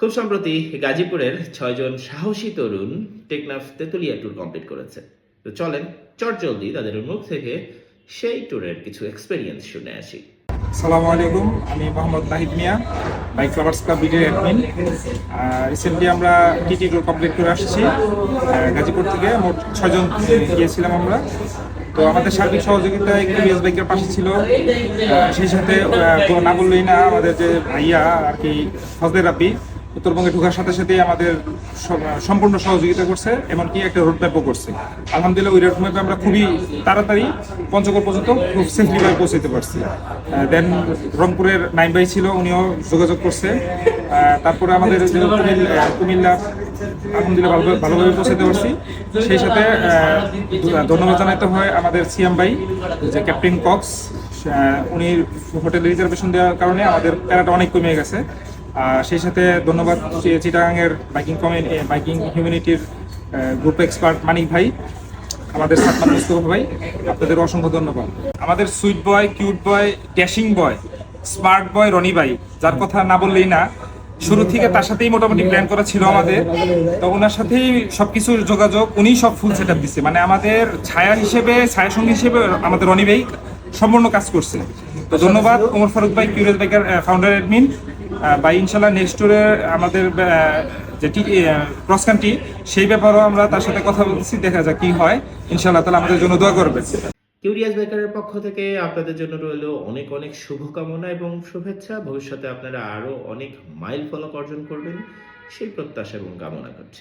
খুব সম্প্রতি গাজীপুরের ছয়জন সাহসী তরুণ টেকনাফ তেতুলিয়া ট্যুর কমপ্লিট করেছে। তো চলেন চটজলদি তাদের মুখ থেকে সেই ট্যুরের কিছু এক্সপেরিয়েন্স শুনে আসি। সালামু আলাইকুম, আমি Mohammad Nahid Mia, bike lovers club বিডির admin recently আমরা টিটি ট্যুর কমপ্লিট করে আসছি গাজীপুর থেকে। মোট ছয়জন গিয়েছিলাম আমরা। তো আমাদের সার্বিক সহযোগিতায় কেবিএস বাইকের পাশে ছিল। সেই সাথে না বললেই না আমাদের যে ভাইয়া আর কি, ফজলে রাব্বি উত্তরবঙ্গে ঢোকার সাথে সাথে আমাদের সম্পূর্ণ সহযোগিতা করছে, এমনকি একটা রোড ম্যাপও করছে। আলহামদুলিল্লাহ ওই রোড ম্যাপে আমরা খুবই তাড়াতাড়ি পঞ্চগড় পর্যন্ত খুব সেফলি ভাবে পৌঁছাতে পারছি। দেন রংপুরের নাইম ভাই ছিল, উনিও যোগাযোগ করছে। তারপরে আমাদের কুমিল্লা আলহামদুলিল্লাহ ভালো- ভালোভাবে পৌঁছাতে পারছি। সেই সাথে ধন্যবাদ জানাতে হয় আমাদের সিএম ভাই, যে ক্যাপ্টেন কক্স উনি হোটেল রিজার্ভেশন দেওয়ার কারণে আমাদের প্যারাটা অনেক কমে গেছে। সেই সাথে ধন্যবাদ চি- চিটাগাংয়ের বাইকিং কমিউনি বাইকিং হিউম্যানিটির গ্রুপ এক্সপার্ট মানিক ভাই, আমাদের সাতমান ভাই, আপনাদের অসংখ্য ধন্যবাদ। আমাদের sweet boy, cute boy, dashing boy, smart boy Rony ভাই, যার কথা না বললেই না, শুরু থেকে তার সাথেই মোটামুটি প্ল্যান করা ছিল আমাদের। তো ওনার সাথেই সবকিছু যোগাযোগ, উনিই সব ফুল সেট আপ দিচ্ছে মানে আমাদের ছায়া হিসেবে, ছায়া সঙ্গী হিসেবে আমাদের রনি ভাই সম্পূর্ণ কাজ করছে। তো ধন্যবাদ, ওমর ফারুক ভাই কিউরিয়াস বাইকার ফাউন্ডার অ্যাডমিন বা ইনশাল্লাহ নেক্সট ট্যুরে আমাদের যেটি ক্রস কান্ট্রি সেই ব্যাপারেও আমরা তার সাথে কথা বলছি, দেখা যাক কি হয়। ইনশাল্লাহ তাহলে আমাদের জন্য দোয়া করবে কিউরিয়াস বেকারের পক্ষ থেকে আপনাদের জন্য রইল অনেক অনেক শুভকামনা এবং শুভেচ্ছা। ভবিষ্যতে আপনারা আরও অনেক মাইল ফলক অর্জন করবেন, সেই প্রত্যাশা এবং কামনা করছে।